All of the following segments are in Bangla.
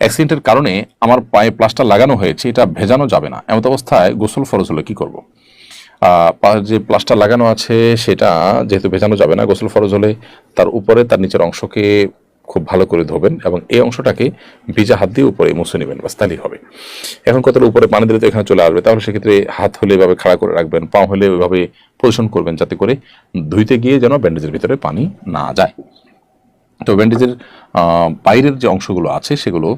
অ্যাক্সিডেন্টের কারণে আমার পায়ে প্লাস্টার লাগানো হয়েছে, এটা ভেজানো যাবে না। এমত অবস্থায় গোসল ফরজ হলে কি করব? যে প্লাস্টার লাগানো আছে, সেটা যেহেতু ভেজানো যাবে না গোসল ফরজ হলে তার উপরে তার নিচের অংশকে খুব ভালো করে ধোবেন এবং এই অংশটাকে ভিজা হাত দিয়ে উপরে মুছে নেবেন বা তাহলেই হবে। এখন কতটা উপরে পানি দিলে তো এখানে চলে আসবে, তাহলে সেক্ষেত্রে হাত হলে এভাবে খাড়া করে রাখবেন, পা হলে ওইভাবে পজিশন করবেন যাতে করে ধুইতে গিয়ে যেন ব্যান্ডেজের ভিতরে পানি না যায়। তো ব্যান্ডেজের বাইরের যে অংশগুলো আছে সেগুলো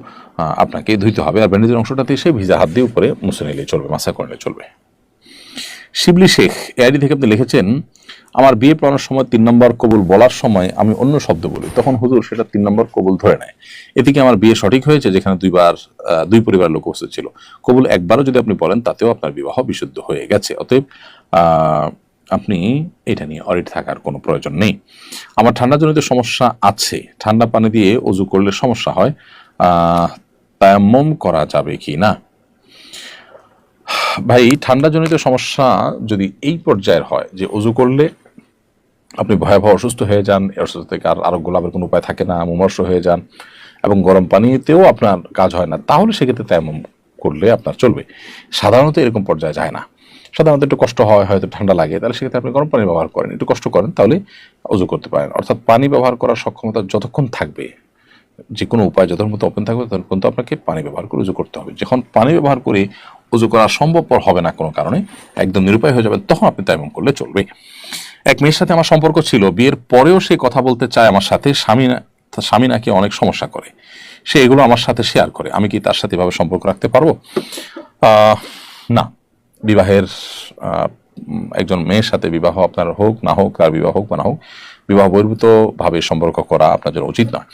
আপনাকে ধুইতে হবে। আর ব্যান্ডেজের অংশটাতে এসে ভিজা হাত দিয়ে উপরে মুছে নিলে চলবে মাসা করলে চলবে। শিবলি শেখ, এআইডি থেকে আপনি লিখেছেন, আমার বিয়ে পড়ানোর সময় তিন নম্বর কবুল বলার সময় আমি অন্য শব্দ বলি। তখন হুজুর সেটা তিন নম্বর কবুল ধরে নেয়। এতে কি আমার বিয়ে সঠিক হয়েছে? যেখানে দুইবার দুই পরিবার লোক উপস্থিত ছিল। কবুল একবারও যদি আপনি বলেন, তাতেও আপনার বিবাহ বিশুদ্ধ হয়ে গেছে। অতএব আপনি এটা নিয়ে অরিট থাকার কোনো প্রয়োজন নেই। আমার ঠান্ডাজনিত সমস্যা আছে। ঠান্ডা পানি দিয়ে অজু করলে সমস্যা হয়। তায়াম্মম করা যাবে কি না? ভাই, ঠান্ডাজনিত সমস্যা যদি এই পর্যায়ের হয় যে অজু করলে আপনি ভয়াবহ অসুস্থ হয়ে যান অসুস্থ থেকে আর আরোগ্য লাভের কোনো উপায় থাকে না, মুমর্ষ হয়ে যান এবং গরম পানিতেও আপনার কাজ হয় না, তাহলে সেক্ষেত্রে তেমন করলে আপনার চলবে। সাধারণত এরকম পর্যায়ে যায় না। সাধারণত একটু কষ্ট হয়, হয়তো ঠান্ডা লাগে, তাহলে সেক্ষেত্রে আপনি গরম পানি ব্যবহার করেন। একটু কষ্ট করেন, তাহলে অজু করতে পারেন। অর্থাৎ পানি ব্যবহার করার সক্ষমতা যতক্ষণ থাকবে, যে কোনো উপায় যতক্ষণ মতো ওপেন থাকবে, ততক্ষণ তো আপনাকে পানি ব্যবহার করে উজু করতে হবে। যখন পানি ব্যবহার করে উজু করা সম্ভবপর হবে না কোনো কারণে, একদম নিরুপায় হয়ে যাবে তখন আপনি তেমন করলে চলবে। এক মেয়ের সাথে আমার সম্পর্ক ছিল, বিয়ের পরেও সে কথা বলতে চায় আমার সাথে, স্বামী স্বামী নাকি অনেক সমস্যা করে। সে এগুলো আমার সাথে শেয়ার করে। আমি কি তার সাথে এভাবে সম্পর্ক রাখতে পারব? না। বিবাহের একজন মেয়ের সাথে বিবাহ আপনার হোক, না হোক তার বিবাহ হোক বা না হোক বিবাহ বহির্ভূতভাবে সম্পর্ক করা আপনার জন্য উচিত নয়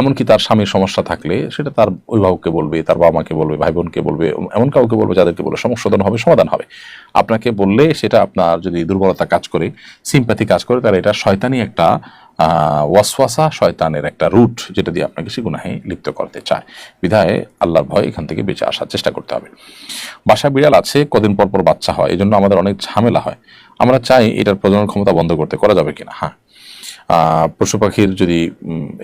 এমনকি তার স্বামীর সমস্যা থাকলে সেটা তার অভিভাবককে বলবে, তার বাবা মাকে বলবে ভাই বোনকে বলবে, এমন কাউকে বলবে যাদেরকে বলবে সংশোধন হবে, সমাধান হবে। আপনাকে বললে সেটা আপনার যদি দুর্বলতা কাজ করে সিম্প্যাথি কাজ করে, তাহলে এটা শয়তানি একটা ওয়াসওয়াসা শয়তানের একটা রুট যেটা দিয়ে আপনাকে সে গুনাহে লিপ্ত করতে চায়। বিধায় আল্লাহর ভয় এখান থেকে বেঁচে আসার চেষ্টা করতে হবে। বাসা বিড়াল আছে, কদিন পর পর বাচ্চা হয় এই জন্য আমাদের অনেক ঝামেলা হয়। আমরা চাই এটার প্রজনন ক্ষমতা বন্ধ করতে করা যাবে কিনা? হ্যাঁ। পশু পাখির যদি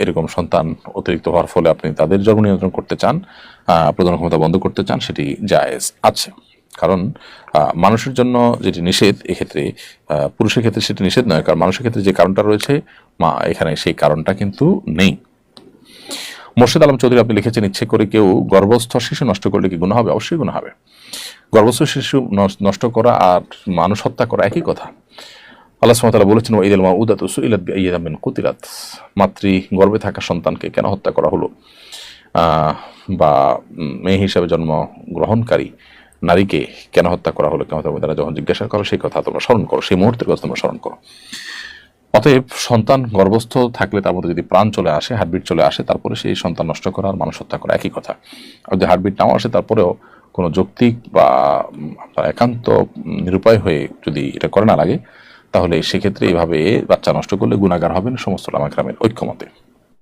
এরকম সন্তান অতিরিক্ত হওয়ার ফলে আপনি তাদের জন্ম নিয়ন্ত্রণ করতে চান প্রজনন ক্ষমতা বন্ধ করতে চান, সেটি জায়েজ আছে। কারণ মানুষের জন্য যেটি নিষেধ, এক্ষেত্রে পুরুষের ক্ষেত্রে সেটি নিষেধ নয়, কারণ মানুষের ক্ষেত্রে যে কারণটা রয়েছে, মা, এখানে সেই কারণটা কিন্তু নেই। মোর্শেদ আলম চৌধুরী আপনি লিখেছেন, ইচ্ছে করে কেউ গর্ভস্থ শিশু নষ্ট করলে কি গুণ হবে? অবশ্যই গুণ হবে। গর্ভস্থ শিশু নষ্ট- করা আর মানুষ হত্যা করা একই কথা। আল্লাহ সুমতালা বলেছেন ঈদ আল উদাত সুইলাত ইয়ামিন কুতিরাত মাতৃ গর্ভে থাকা সন্তানকে কেন হত্যা করা হলো? বা মেয়ে হিসাবে জন্ম গ্রহণকারী নারীকে কেন হত্যা করা হলো কেমন তারা যখন জিজ্ঞাসা করো সেই কথা তোমরা স্মরণ করো, সেই মুহূর্তের কথা তোমরা স্মরণ করো। অতএব সন্তান গর্ভস্থ থাকলে তার মধ্যে যদি প্রাণ চলে আসে, হার্টবিট চলে আসে, তারপরে সেই সন্তান নষ্ট করা আর মানুষ হত্যা করা একই কথা। আর যদি হার্টবিট নাও আসে, তারপরেও কোনো যৌক্তিক বা আপনার একান্ত নিরুপায় হয়ে যদি এটা করে না লাগে, তাহলে সেক্ষেত্রে এইভাবে বাচ্চা নষ্ট করলে গুণাগার হবেন সমস্ত লামাগ্রামের ঐক্যমতে।